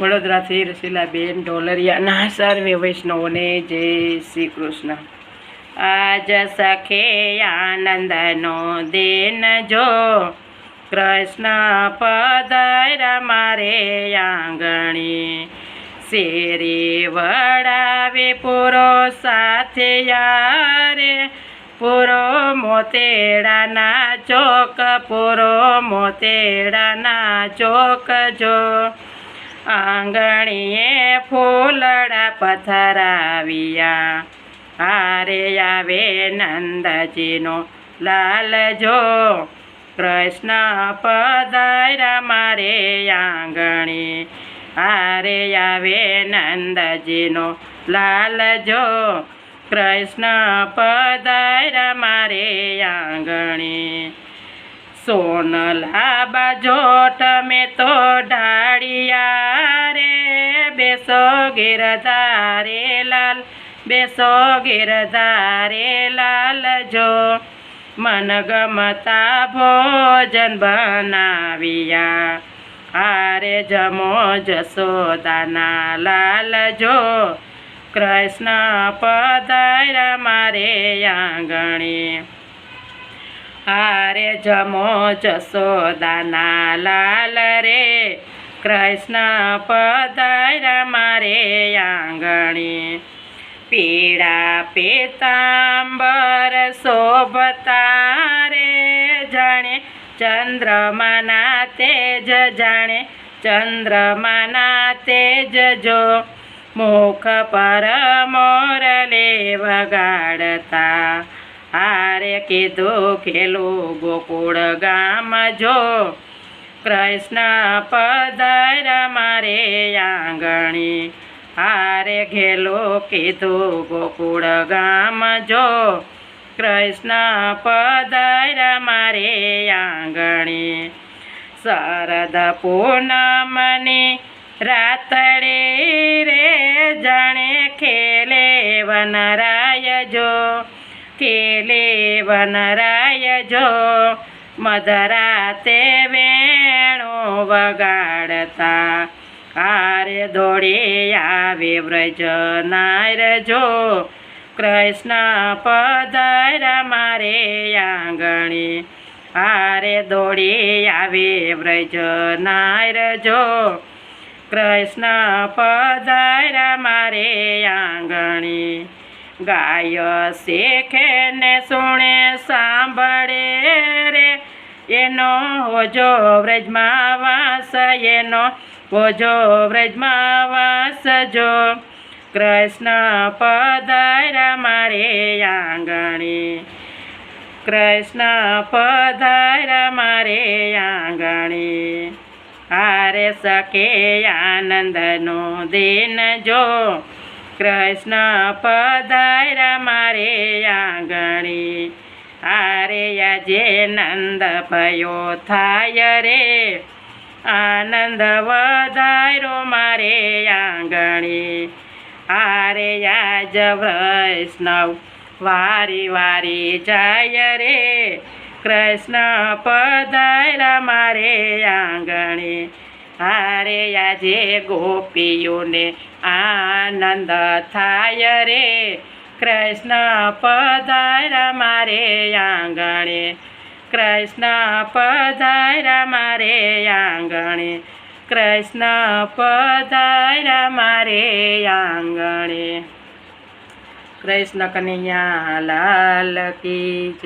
વડોદરાથી રસીલાબેન ઢોલરિયાના સર્વે વૈષ્ણવોને જય શ્રી કૃષ્ણ. આજ સખે આનંદનો દેન જો કૃષ્ણ પધાર્યા મારે આંગણી શેરી વડાવે પૂરો સાથે યારે. પૂરો મોતેડાના ચોક, પૂરો મોતેડાના ચોક જો આંગણીએ ફૂલડા પથરાવ્યા. હારે આવે નંદજીનો લાલ જો કૃષ્ણ પધાર્યા મારે આંગણી. હારે આવે નંદજીનો લાલ જો કૃષ્ણ પધાર્યા મારે આંગણી. સોનલા બાજોટ મેં તો ઢાળિયા રે, બેસો ગિરધારે લાલ, બેસો ગિરધારે લાલ જો. મન ગમતા ભોજન બનાવ્યા, હારે જમો જસોદાના લાલ જો. કૃષ્ણ પદાર મારે આંગણી હારે જમો જસોદાના લાલ રે. કૃષ્ણ પધાર્યા મારે આંગણી. પીળા પીતાંબર શોભતા રે જાણે. ચંદ્રમાના તેજ જાણે. ચંદ્રમાના તેજ જો મુખ પર મોરલે વગાડતા હારે કીધું ખેલું ગોકુળ ગામ જો. કૃષ્ણ પધાર્યા મારે આંગણી. હારે ઘેલું કીધું ગોકુળ ગામ જો. કૃષ્ણ પધાર્યા મારે આંગણી. શરદ પૂનમની રાતડે રે જાણે ખેલે વનરાય જો. ખેલે વનરાય જો મધરાતે વેણો વગાડતા. હારે દોડે આવે વ્રજ નાર જો કૃષ્ણ પધાર્યા મારે આંગણી. હારે દોડી આવે વ્રજ નાર જો કૃષ્ણ પધાર્યા મારે આંગણી. ગાય શેખે ને સુણે સાંભળે રે. એનો હોજો વ્રજમાં વાસ, એનો હોજો વ્રજમાં વાસ જો. કૃષ્ણ પધાર્યા મારે આંગણે. કૃષ્ણ પધાર્યા મારે આંગણે. હારે સકે આનંદનો દિન જો. કૃષ્ણ પધાર્યા મારે આંગણી. આરે આજે નંદ ભયો થાય રે. આનંદ વધારો મારે આંગણી. આરે આજ વૈષ્ણવ વારી વારી જાય રે. કૃષ્ણ પધાર્યા મારે આંગણે. હારે આજે ગોપીઓને આનંદ થાય રે. કૃષ્ણ પધાર્યા મારે આંગણે. કૃષ્ણ પધાર્યા મારે આંગણે. કૃષ્ણ પધાર્યા મારે આંગણે. કૃષ્ણ કનૈયા લાલ કી